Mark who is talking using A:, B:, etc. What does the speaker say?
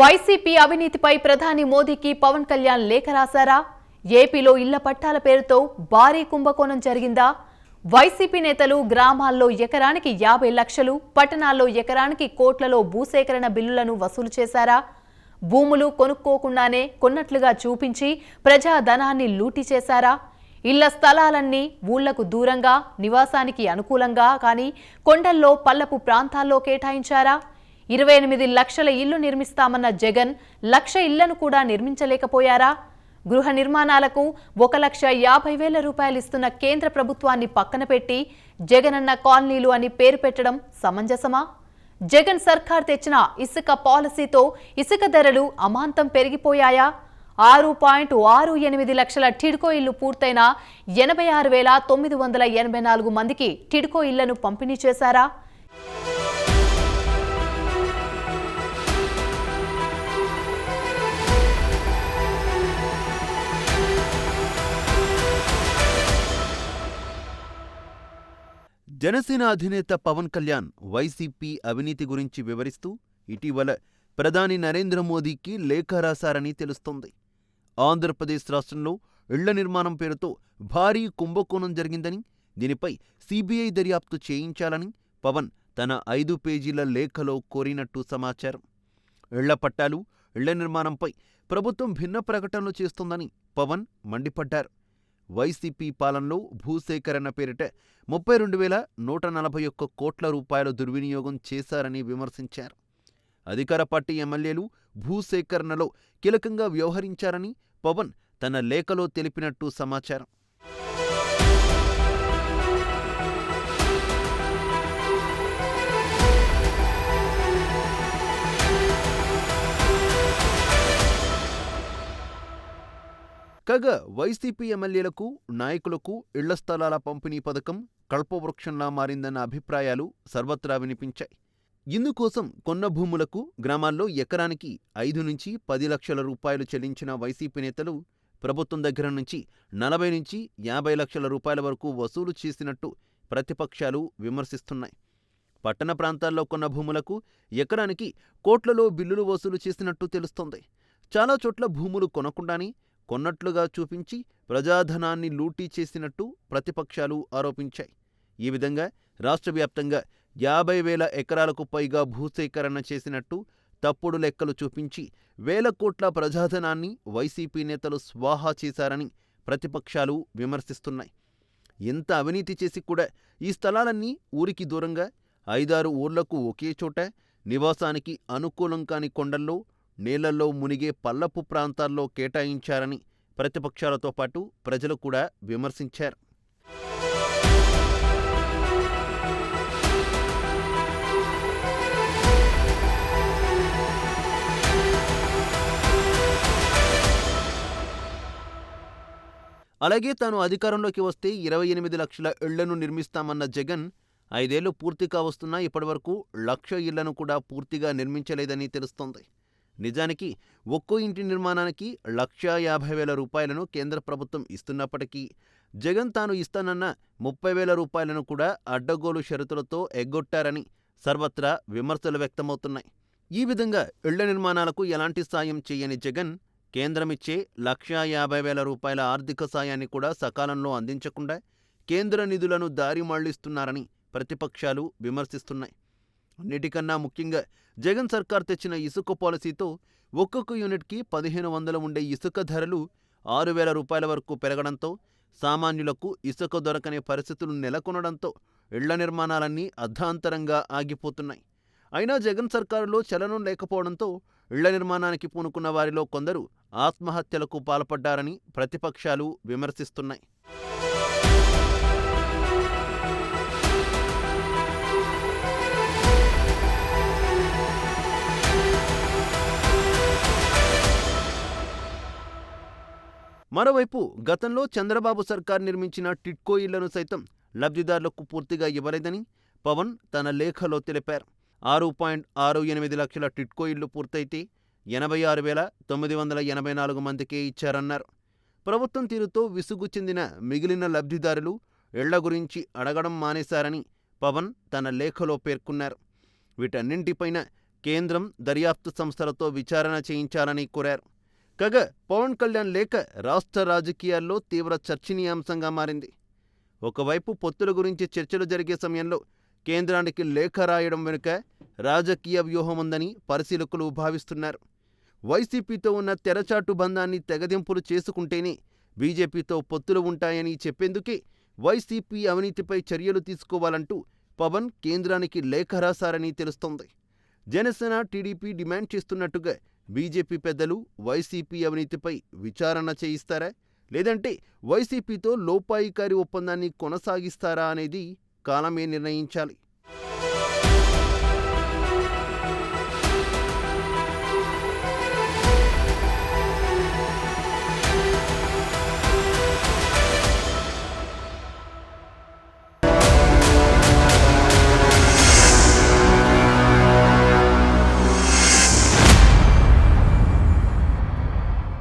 A: YCP అవినీతిపై ప్రధాని మోదీకి పవన్ కళ్యాణ్ లేఖ రాశారా? ఏపీలో ఇళ్ళ పట్టాల పేరుతో భారీ కుంభకోణం జరిగిందా? వైసీపీ నేతలు గ్రామాల్లో ఎకరానికి యాభై లక్షలు పట్టణాల్లో ఎకరానికి కోట్లలో భూసేకరణ బిల్లులను వసూలు చేశారా? భూములు కొనుక్కోకుండానే కొన్నట్లుగా చూపించి ప్రజాధనాన్ని లూటీ చేశారా? ఇళ్ళ స్థలాలన్నీ ఊళ్ళకు దూరంగా నివాసానికి అనుకూలంగా కానీ కొండల్లో పల్లపు ప్రాంతాల్లో కేటాయించారా? ఇరవై ఎనిమిది లక్షల ఇల్లు నిర్మిస్తామన్న జగన్ లక్ష ఇళ్ళను కూడా నిర్మించలేకపోయారా? గృహ నిర్మాణాలకు ఒక లక్ష యాభై వేల రూపాయలు ఇస్తున్న కేంద్ర ప్రభుత్వాన్ని పక్కన పెట్టి జగనన్న కాలనీలు అని పేరు పెట్టడం సమంజసమా? జగన్ సర్కార్ తెచ్చిన ఇసుక పాలసీతో ఇసుక ధరలు అమాంతం పెరిగిపోయాయా? ఆరు పాయింట్ ఆరు ఎనిమిది లక్షల టిడ్కో ఇల్లు పూర్తయిన ఎనభై ఆరు వేల తొమ్మిది వందల ఎనభై నాలుగు మందికి టిడ్కో ఇళ్ళను పంపిణీ చేశారా?
B: జనసేన అధినేత పవన్ కళ్యాణ్ వైసీపీ అవినీతి గురించి వివరిస్తూ ఇటీవల ప్రధాని నరేంద్ర మోదీకి లేఖ రాశారని తెలుస్తోంది. ఆంధ్రప్రదేశ్ రాష్ట్రంలో ఇళ్ళ నిర్మాణం పేరుతో భారీ కుంభకోణం జరిగిందని దీనిపై సిబిఐ దర్యాప్తు చేయించాలని పవన్ తన ఐదు పేజీల లేఖలో కోరినట్టు సమాచారం. ఇళ్ళ పట్టాలు ఇళ్ళ నిర్మాణంపై ప్రభుత్వం భిన్న ప్రకటనలు చేస్తోందని పవన్ మండిపడ్డారు. వైసీపీ పాలనలో భూసేకరణ పేరిట ముప్పై రెండు వేల నూట నలభై ఒక్క కోట్ల రూపాయల దుర్వినియోగం చేశారని విమర్శించారు. అధికార పార్టీ ఎమ్మెల్యేలు భూసేకరణలో కీలకంగా వ్యవహరించారని పవన్ తన లేఖలో తెలిపినట్టు సమాచారం. కాగా వైసీపీ ఎమ్మెల్యేలకు నాయకులకు ఇళ్ళ స్థలాల పంపిణీ పథకం కల్పవృక్షంలా మారిందన్న అభిప్రాయాలు సర్వత్రా వినిపించాయి. ఇందుకోసం కొన్న భూములకు గ్రామాల్లో ఎకరానికి ఐదు నుంచి పది లక్షల రూపాయలు చెల్లించిన వైసీపీ నేతలు ప్రభుత్వం దగ్గర నుంచి నలభై నుంచి యాభై లక్షల రూపాయల వరకు వసూలు చేసినట్టు ప్రతిపక్షాలు విమర్శిస్తున్నాయి. పట్టణ ప్రాంతాల్లో కొన్న భూములకు ఎకరానికి కోట్లలో బిల్లులు వసూలు చేసినట్టు తెలుస్తోంది. చాలా చోట్ల భూములు కొనకుండానే కొన్నట్లుగా చూపించి ప్రజాధనాన్ని లూటీ చేసినట్టు ప్రతిపక్షాలు ఆరోపించాయి. ఈ విధంగా రాష్ట్ర వ్యాప్తంగా యాభై వేల ఎకరాలకు పైగా భూసేకరణ చేసినట్టు తప్పుడు లెక్కలు చూపించి వేల కోట్ల ప్రజాధనాన్ని వైసీపీ నేతలు స్వాహా చేశారని ప్రతిపక్షాలు విమర్శిస్తున్నాయి. ఎంత అవినీతి చేసి కూడా ఈ స్థలాలన్నీ ఊరికి దూరంగా ఐదారు ఊర్లకు ఒకే చోట నివాసానికి అనుకూలం కాని కొండల్లో నీళ్ళలో మునిగే పల్లపు ప్రాంతాల్లో కేటాయించారని ప్రతిపక్షాలతో పాటు ప్రజలు కూడా విమర్శించారు. అలాగే తాను అధికారంలోకి వస్తే ఇరవై ఎనిమిది లక్షల ఇళ్ళను నిర్మిస్తామన్న జగన్ ఐదేళ్ళు పూర్తి కావస్తున్నా ఇప్పటివరకు లక్ష ఇళ్ళను కూడా పూర్తిగా నిర్మించలేదని తెలుస్తోంది. నిజానికి ఒక్కో ఇంటి నిర్మాణానికి లక్షా యాభై వేల రూపాయలను కేంద్ర ప్రభుత్వం ఇస్తున్నప్పటికీ జగన్ తాను ఇస్తానన్న ముప్పై వేల రూపాయలను కూడా అడ్డగోలు షరతులతో ఎగ్గొట్టారని సర్వత్రా విమర్శలు వ్యక్తమవుతున్నాయి. ఈ విధంగా ఇళ్ళ నిర్మాణాలకు ఎలాంటి సాయం చేయని జగన్ కేంద్రమిచ్చే లక్షా యాభై వేల రూపాయల ఆర్థిక సాయాన్ని కూడా సకాలంలో అందించకుండా కేంద్ర నిధులను దారి మళ్ళిస్తున్నారని ప్రతిపక్షాలు విమర్శిస్తున్నాయి. అన్నిటికన్నా ముఖ్యంగా జగన్ సర్కార్ తెచ్చిన ఇసుక పాలసీతో ఒక్కొక్క యూనిట్కి పదిహేను వందలు ఉండే ఇసుక ధరలు ఆరు వేల రూపాయల వరకు పెరగడంతో సామాన్యులకు ఇసుక దొరకని పరిస్థితులు నెలకొనడంతో ఇళ్ళ నిర్మాణాలన్నీ అర్ధాంతరంగా ఆగిపోతున్నాయి. అయినా జగన్ సర్కారులో చలనం లేకపోవడంతో ఇళ్ళ నిర్మాణానికి పూనుకున్న వారిలో కొందరు ఆత్మహత్యలకు పాల్పడ్డారని ప్రతిపక్షాలు విమర్శిస్తున్నాయి. మరోవైపు గతంలో చంద్రబాబు సర్కార్ నిర్మించిన టిట్కో ఇళ్ళను సైతం లబ్ధిదారులకు పూర్తిగా ఇవ్వలేదని పవన్ తన లేఖలో తెలిపారు. ఆరు పాయింట్ ఆరు ఎనిమిది లక్షల టిట్కో ఇళ్ళు పూర్తయితే ఎనభై ఆరు వేల తొమ్మిది వందల ఎనభై నాలుగు మందికే ఇచ్చారన్నారు. ప్రభుత్వం తీరుతో విసుగు చెందిన మిగిలిన లబ్ధిదారులు ఇళ్ళ గురించి అడగడం మానేశారని పవన్ తన లేఖలో పేర్కొన్నారు. వీటన్నింటిపైన కేంద్రం దర్యాప్తు సంస్థలతో విచారణ చేయించాలని కోరారు. కాగా పవన్ కళ్యాణ్ లేఖ రాష్ట్ర రాజకీయాల్లో తీవ్ర చర్చనీయాంశంగా మారింది. ఒకవైపు పొత్తుల గురించి చర్చలు జరిగే సమయంలో కేంద్రానికి లేఖ రాయడం వెనుక రాజకీయ వ్యూహం ఉందని పరిశీలకులు భావిస్తున్నారు. వైసీపీతో ఉన్న తెరచాటు బంధాన్ని తెగదింపులు చేసుకుంటేనే బీజేపీతో పొత్తులు ఉంటాయని చెప్పేందుకే వైసీపీ అవినీతిపై చర్యలు తీసుకోవాలంటూ పవన్ కేంద్రానికి లేఖ రాశారని తెలుస్తోంది. జనసేన టీడీపీ డిమాండ్ చేస్తున్నట్టుగా బీజేపీ పెద్దలు వైసీపీ అవినీతిపై విచారణ చేయిస్తారా? లేదంటే వైసీపీతో లోపాయికారి ఒప్పందాన్ని కొనసాగిస్తారా అనేది కాలమే నిర్ణయించాలి.